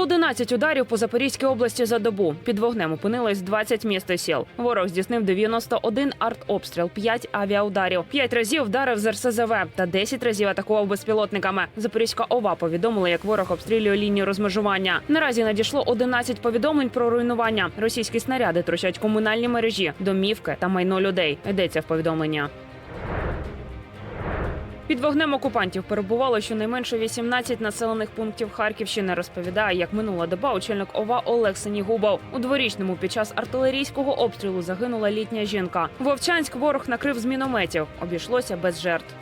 111 ударів по Запорізькій області за добу. Під вогнем опинилось 20 міст і сіл. Ворог здійснив 91 артобстріл, 5 авіаударів, 5 разів вдарив з РСЗВ та 10 разів атакував безпілотниками. Запорізька ОВА повідомила, як ворог обстрілює лінію розмежування. Наразі надійшло 11 повідомлень про руйнування. Російські снаряди трощать комунальні мережі, домівки та майно людей. Йдеться в повідомлення. Під вогнем окупантів перебувало щонайменше 18 населених пунктів Харківщини. Розповідає, як минула доба очільник ОВА Олег Сенігубов. У дворічному під час артилерійського обстрілу загинула літня жінка. Вовчанськ ворог накрив з мінометів. Обійшлося без жертв.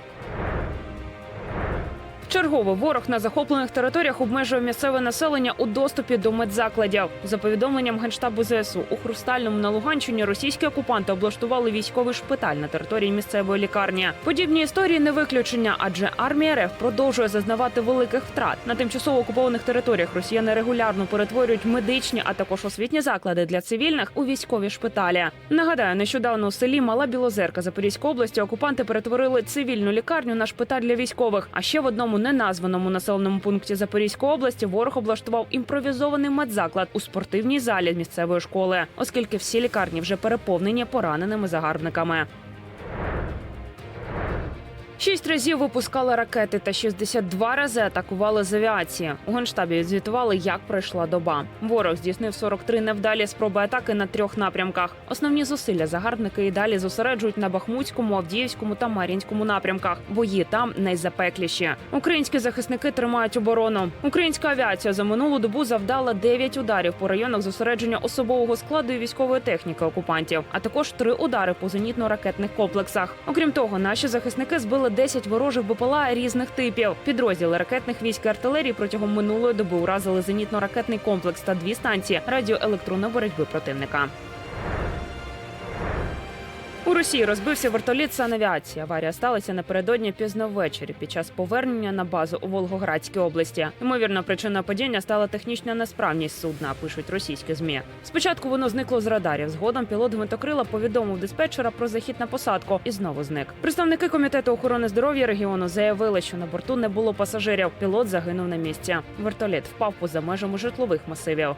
Чергово ворог на захоплених територіях обмежує місцеве населення у доступі до медзакладів. За повідомленням генштабу ЗСУ у Хрустальному на Луганщині російські окупанти облаштували військовий шпиталь на території місцевої лікарні. Подібні історії не виключення, адже армія РФ продовжує зазнавати великих втрат. На тимчасово окупованих територіях росіяни регулярно перетворюють медичні, а також освітні заклади для цивільних у військові шпиталі. Нагадаю, нещодавно у селі Мала Білозерка Запорізької області окупанти перетворили цивільну лікарню на шпиталь для військових. А ще в одному неназваному населеному пункті Запорізької області ворог облаштував імпровізований медзаклад у спортивній залі місцевої школи, оскільки всі лікарні вже переповнені пораненими загарбниками. Шість разів випускали ракети та 62 рази атакували з авіації. У генштабі звітували, як пройшла доба. Ворог здійснив 43 невдалі спроби атаки на трьох напрямках. Основні зусилля загарбники і далі зосереджують на Бахмутському, Авдіївському та Мар'їнському напрямках. Бої там найзапекліші. Українські захисники тримають оборону. Українська авіація за минулу добу завдала 9 ударів по районах зосередження особового складу і військової техніки окупантів, а також три удари по зенітно-ракетних комплексах. Окрім того, наші захисники збили 10 ворожих БПЛА різних типів. Підрозділи ракетних військ і артилерії протягом минулої доби уразили зенітно-ракетний комплекс та дві станції радіоелектронної боротьби противника. У Росії розбився вертоліт санавіації. Аварія сталася напередодні пізно ввечері під час повернення на базу у Волгоградській області. Ймовірно, причиною падіння стала технічна несправність судна, пишуть російські змі. Спочатку воно зникло з радарів. Згодом пілот гвинтокрила повідомив диспетчера про захід на посадку і знову зник. Представники комітету охорони здоров'я регіону заявили, що на борту не було пасажирів. Пілот загинув на місці. Вертоліт впав поза межами житлових масивів.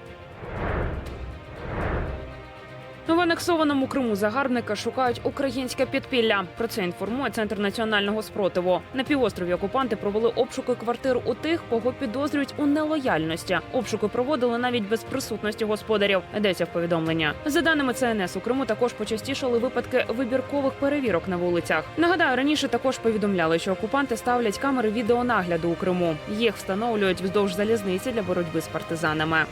В анексованому Криму загарбника шукають українське підпілля. Про це інформує центр національного спротиву. На півострові окупанти провели обшуки квартир у тих, кого підозрюють у нелояльності. Обшуки проводили навіть без присутності господарів. Йдеться в повідомлення. За даними ЦНС, у Криму також почастішали випадки вибіркових перевірок на вулицях. Нагадаю, раніше також повідомляли, що окупанти ставлять камери відеонагляду у Криму. Їх встановлюють вздовж залізниці для боротьби з партизанами.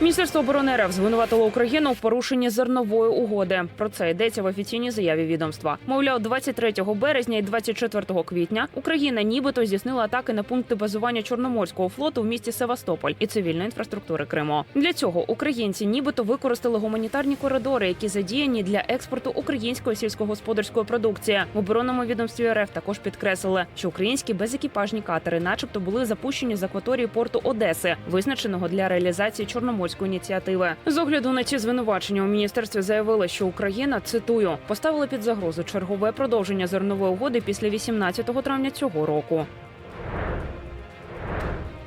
Міністерство оборони РФ звинуватило Україну в порушенні зернової угоди. Про це йдеться в офіційній заяві відомства. Мовляв, 23 березня і 24 квітня Україна нібито здійснила атаки на пункти базування Чорноморського флоту в місті Севастополь і цивільної інфраструктури Криму. Для цього українці нібито використали гуманітарні коридори, які задіяні для експорту української сільськогосподарської продукції. В оборонному відомстві РФ також підкреслили, що українські безекіпажні катери, начебто, були запущені з акваторії порту Одеси, визначеного для реалізації Чорноморської ініціативи. З огляду на ці звинувачення у міністерстві заявили, що Україна цитую поставила під загрозу чергове продовження зернової угоди після 18 травня цього року.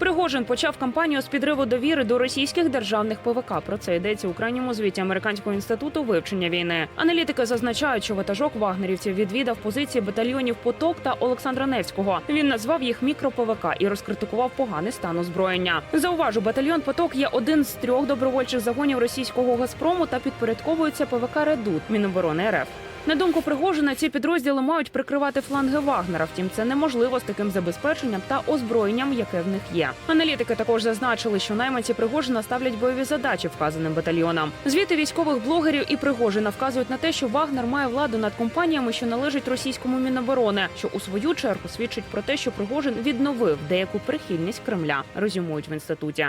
Пригожин почав кампанію з підриву довіри до російських державних ПВК. Про це йдеться у крайньому звіті американського інституту вивчення війни. Аналітики зазначають, що ватажок вагнерівців відвідав позиції батальйонів Поток та Олександра Невського. Він назвав їх мікро-ПВК і розкритикував поганий стан озброєння. Зауважу, батальйон Поток є один з трьох добровольчих загонів російського Газпрому та підпорядковується ПВК Редут Міноборони РФ. На думку Пригожина, ці підрозділи мають прикривати фланги Вагнера. Втім, це неможливо з таким забезпеченням та озброєнням, яке в них є. Аналітики також зазначили, що найманці Пригожина ставлять бойові задачі вказаним батальйонам. Звіти військових блогерів і Пригожина вказують на те, що Вагнер має владу над компаніями, що належать російському міноборони, що у свою чергу свідчить про те, що Пригожин відновив деяку прихильність Кремля. Резюмують в інституті.